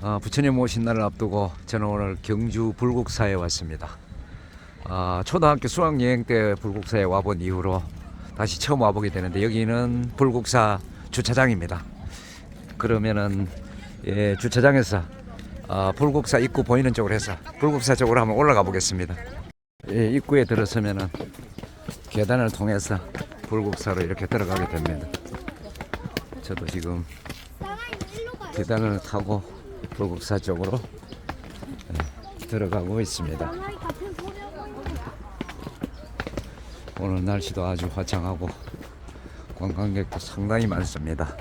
아, 부처님 오신 날을 앞두고 저는 오늘 경주 불국사에 왔습니다. 아, 초등학교 수학여행 때 불국사에 와본 이후로 다시 처음 와보게 되는데 여기는 불국사 주차장입니다. 그러면은 예, 주차장에서 아, 불국사 입구 보이는 쪽으로 해서 불국사 쪽으로 한번 올라가 보겠습니다. 예, 입구에 들어서면은 계단을 통해서 불국사로 이렇게 들어가게 됩니다. 저도 지금 계단을 타고 불국사 쪽으로 예, 들어가고 있습니다. 오늘 날씨도 아주 화창하고 관광객도 상당히 많습니다.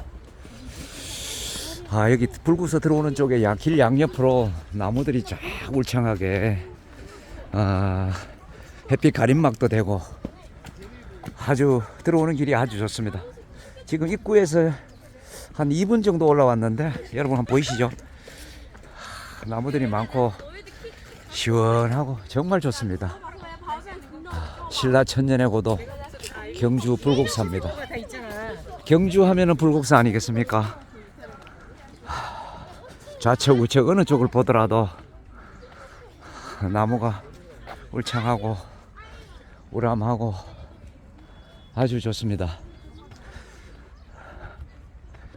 아 여기 불국사 들어오는 쪽에 야- 길 양옆으로 나무들이 쫙 울창하게 아, 햇빛 가림막도 되고 아주 들어오는 길이 아주 좋습니다. 지금 입구에서 한 2분 정도 올라왔는데 여러분 한번 보이시죠? 하, 나무들이 많고 시원하고 정말 좋습니다. 아, 신라 천년의 고도 경주 불국사입니다. 경주 하면은 불국사 아니겠습니까? 하, 좌측 우측 어느 쪽을 보더라도 나무가 울창하고 우람하고 아주 좋습니다.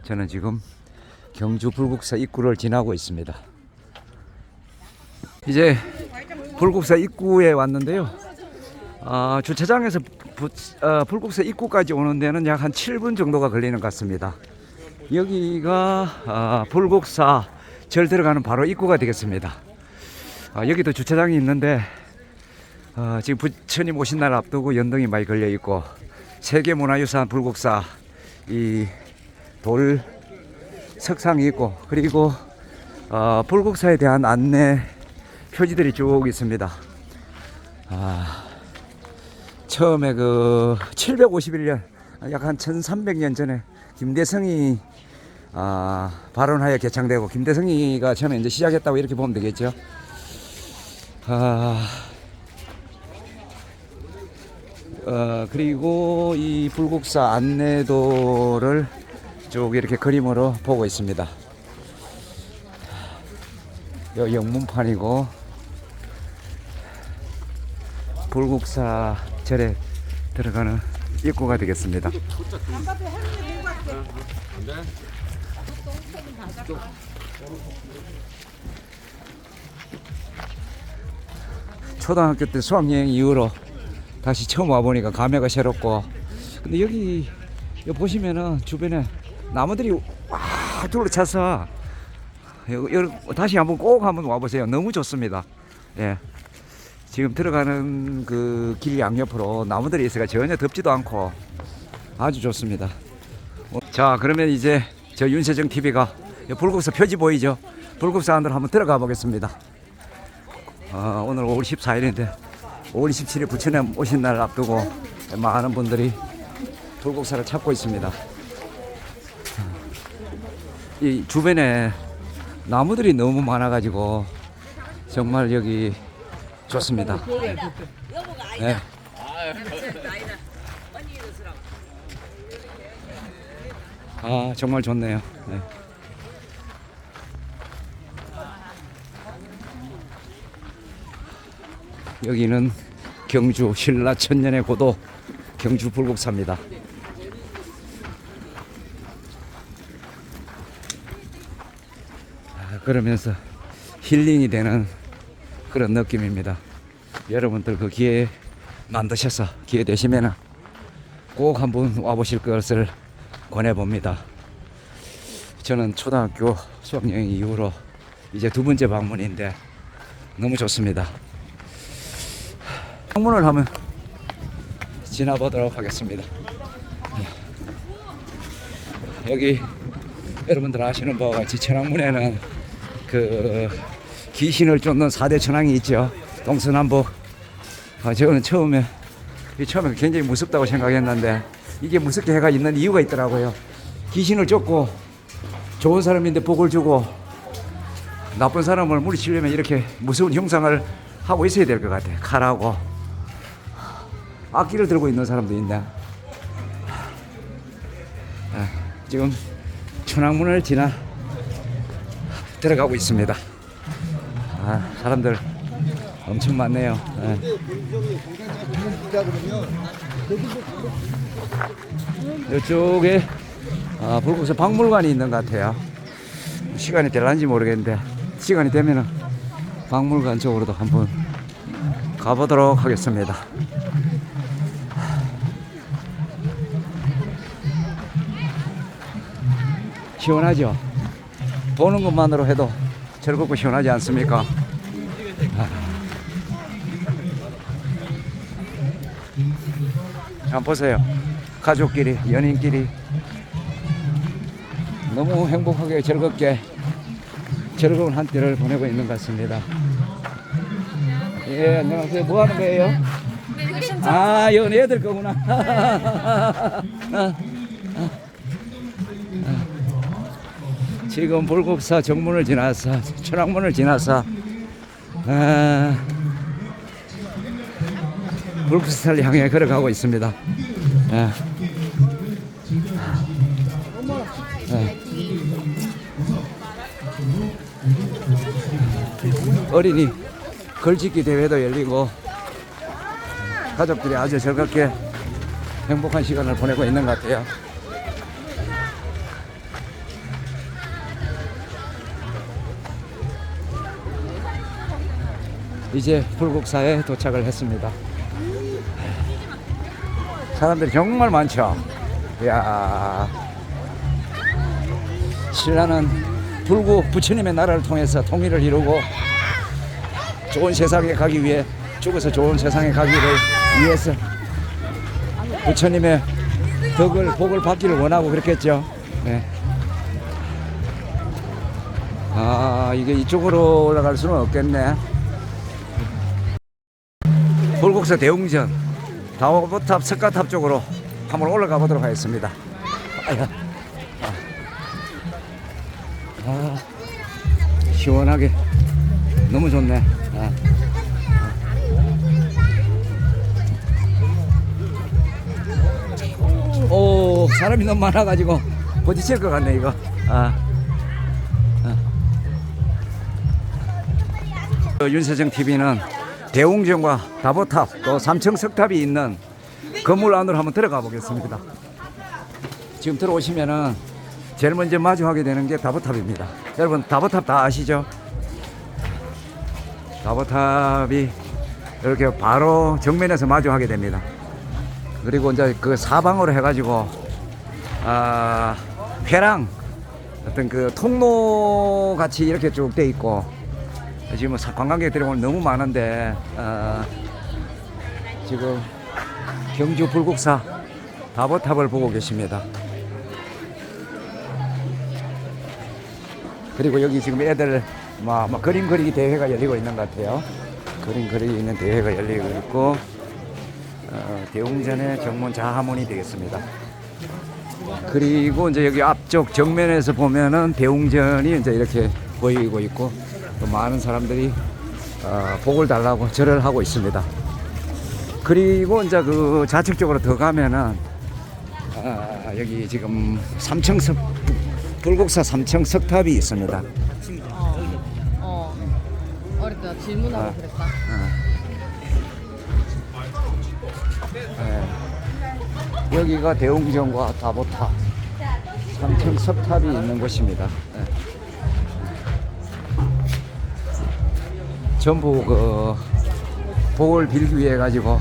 저는 지금 경주 불국사 입구를 지나고 있습니다. 이제 불국사 입구에 왔는데요. 아, 주차장에서 부, 어, 불국사 입구까지 오는 데는 약 한 7분 정도가 걸리는 것 같습니다. 여기가 아, 불국사 절 들어가는 바로 입구가 되겠습니다. 아, 여기도 주차장이 있는데 어, 지금 부처님 오신 날 앞두고 연등이 많이 걸려 있고 세계문화유산 불국사 이 돌 석상이 있고 그리고 어, 불국사에 대한 안내 표지들이 쭉 있습니다. 아, 처음에 그 751년 약 한 1300년 전에 김대성이 아, 발언하여 개창되고 김대성이가 처음에 이제 시작했다고 이렇게 보면 되겠죠. 아, 어, 그리고 이 불국사 안내도를 쭉 이렇게 그림으로 보고 있습니다. 여 영문판이고 불국사 절에 들어가는 입구가 되겠습니다. 초등학교 때 수학여행 이후로 다시 처음 와보니까 감회가 새롭고 근데 여기, 여기 보시면은 주변에 나무들이 와 둘러차서 여기, 다시 한번 꼭 한번 와보세요. 너무 좋습니다. 예 지금 들어가는 그 길 양옆으로 나무들이 있어가 전혀 덥지도 않고 아주 좋습니다. 어, 자 그러면 이제 저 윤세정 TV가 불국사 표지 보이죠? 불국사 안으로 한번 들어가 보겠습니다. 어, 오늘 5월 14일인데 5월 27일 부처님 오신 날 앞두고 많은 분들이 불국사를 찾고 있습니다. 이 주변에 나무들이 너무 많아가지고 정말 여기 좋습니다. 네. 아 정말 좋네요. 네. 여기는 경주 신라 천년의 고도 경주 불국사입니다. 아, 그러면서 힐링이 되는 그런 느낌입니다. 여러분들 그 기회 만드셔서 기회 되시면 꼭 한번 와보실 것을 권해봅니다. 저는 초등학교 수학여행 이후로 이제 두 번째 방문인데 너무 좋습니다. 창문을 한번 지나보도록 하겠습니다. 네. 여기 여러분들 아시는 바와 같이 천왕문에는 그 귀신을 쫓는 4대 천왕이 있죠. 동서남북. 아, 저는 처음에 이 처음에 굉장히 무섭다고 생각했는데 이게 무섭게 해가 있는 이유가 있더라고요. 귀신을 쫓고 좋은 사람인데 복을 주고 나쁜 사람을 물리치려면 이렇게 무서운 형상을 하고 있어야 될 것 같아요. 칼하고 악기를 들고 있는 사람도 있네. 아, 지금 천왕문을 지나 들어가고 있습니다. 아, 사람들 엄청 많네요. 예. 이쪽에 아, 불국사 박물관이 있는 것 같아요. 시간이 될란지 모르겠는데 시간이 되면은 박물관 쪽으로도 한번 가보도록 하겠습니다. 시원하죠? 보는 것만으로 해도 즐겁고 시원하지 않습니까? 아. 한번 보세요. 가족끼리, 연인끼리 너무 행복하게 즐겁게 즐거운 한때를 보내고 있는 것 같습니다. 예, 안녕하세요. 뭐 하는 거예요? 아, 이건 애들 거구나. 아, 아, 아. 지금 불국사 정문을 지나서 천왕문을 지나서 아, 불국사를 향해 걸어가고 있습니다. 예. 예. 어린이 걸짓기 대회도 열리고 가족들이 아주 즐겁게 행복한 시간을 보내고 있는 것 같아요. 이제 불국사에 도착을 했습니다. 사람들이 정말 많죠. 이야. 신라는 불구 부처님의 나라를 통해서 통일을 이루고 좋은 세상에 가기 위해 죽어서 좋은 세상에 가기를 위해서 부처님의 덕을 복을 받기를 원하고 그랬겠죠. 네. 아 이게 이쪽으로 올라갈 수는 없겠네. 불국사 대웅전 다오버탑 석가탑 쪽으로 한번 올라가 보도록 하겠습니다. 아야. 아, 시원하게 너무 좋네. 아. 오 사람이 너무 많아가지고 부딪힐 것 같네 이거. 아. 아. 윤세정 TV는 대웅전과 다보탑 또 삼층 석탑이 있는 건물 안으로 한번 들어가 보겠습니다. 지금 들어오시면은 제일 먼저 마주하게 되는 게 다보탑입니다. 여러분 다보탑 다 아시죠? 다보탑이 이렇게 바로 정면에서 마주하게 됩니다. 그리고 이제 그 사방으로 해가지고 아 회랑 어떤 그 통로 같이 이렇게 쭉 돼 있고 지금 사- 관광객들이 오늘 너무 많은데 아, 지금 경주 불국사 다보탑을 보고 계십니다. 그리고 여기 지금 애들 막, 막 그림 그리기 대회가 열리고 있는 것 같아요. 그림 그리기 있는 대회가 열리고 있고 어, 대웅전의 정문 자하문이 되겠습니다. 그리고 이제 여기 앞쪽 정면에서 보면은 대웅전이 이제 이렇게 보이고 있고 또 많은 사람들이 어, 복을 달라고 절을 하고 있습니다. 그리고 이제 그 좌측쪽으로 더 가면은 아, 여기 지금 삼청석 불국사 삼청 석탑이 있습니다. 어. 어릴 때 질문하고 아. 그랬다. 예. 여기가 대웅전과 다보탑 삼층 석탑이 있는 곳입니다. 예. 전부 그 복을 빌기 위해 가지고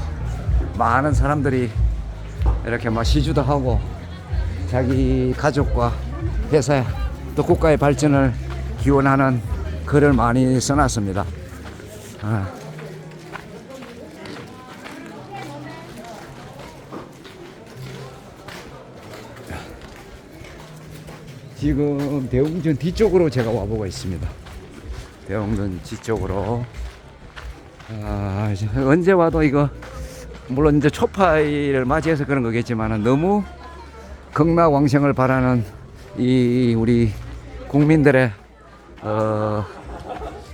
많은 사람들이 이렇게 막 시주도 하고 자기 가족과 회사 또 국가의 발전을 기원하는 글을 많이 써놨습니다. 아. 지금 대웅전 뒤쪽으로 제가 와보고 있습니다. 대웅전 뒤쪽으로. 아, 언제 와도 이거, 물론 이제 초파일을 맞이해서 그런 거겠지만 너무 극락왕생을 바라는 이 우리 국민들의 어,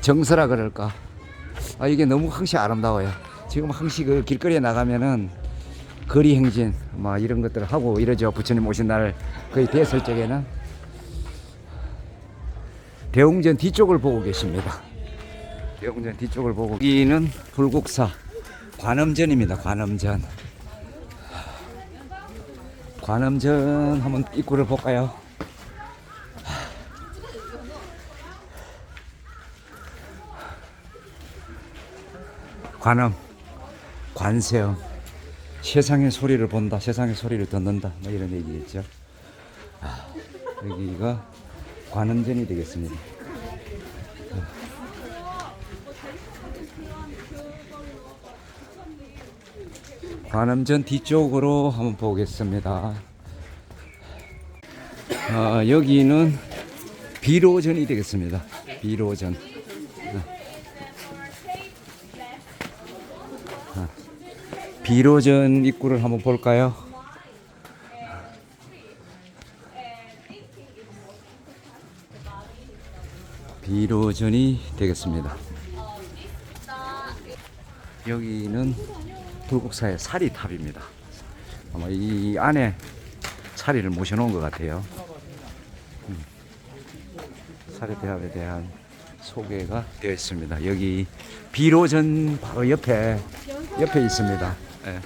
정서라 그럴까. 아, 이게 너무 항시 아름다워요. 지금 항시 그 길거리에 나가면은 거리 행진, 막 이런 것들을 하고 이러죠. 부처님 오신 날 거의 됐을 적에는. 대웅전 뒤쪽을 보고 계십니다. 대웅전 뒤쪽을 보고 여기는 불국사 관음전입니다. 관음전. 관음전 한번 입구를 볼까요? 관음, 관세음, 세상의 소리를 본다, 세상의 소리를 듣는다, 뭐 이런 얘기겠죠. 아, 여기가 관음전이 되겠습니다. 관음전 뒤쪽으로 한번 보겠습니다. 아, 여기는 비로전이 되겠습니다. 비로전. 아, 비로전 입구를 한번 볼까요? 비로전이 되겠습니다. 여기는 불국사의 사리탑입니다. 아마 이 안에 사리를 모셔놓은 것 같아요. 음. 사리대합에 대한 소개가 되어 있습니다. 여기 비로전 바로 옆에 옆에 있습니다. 예.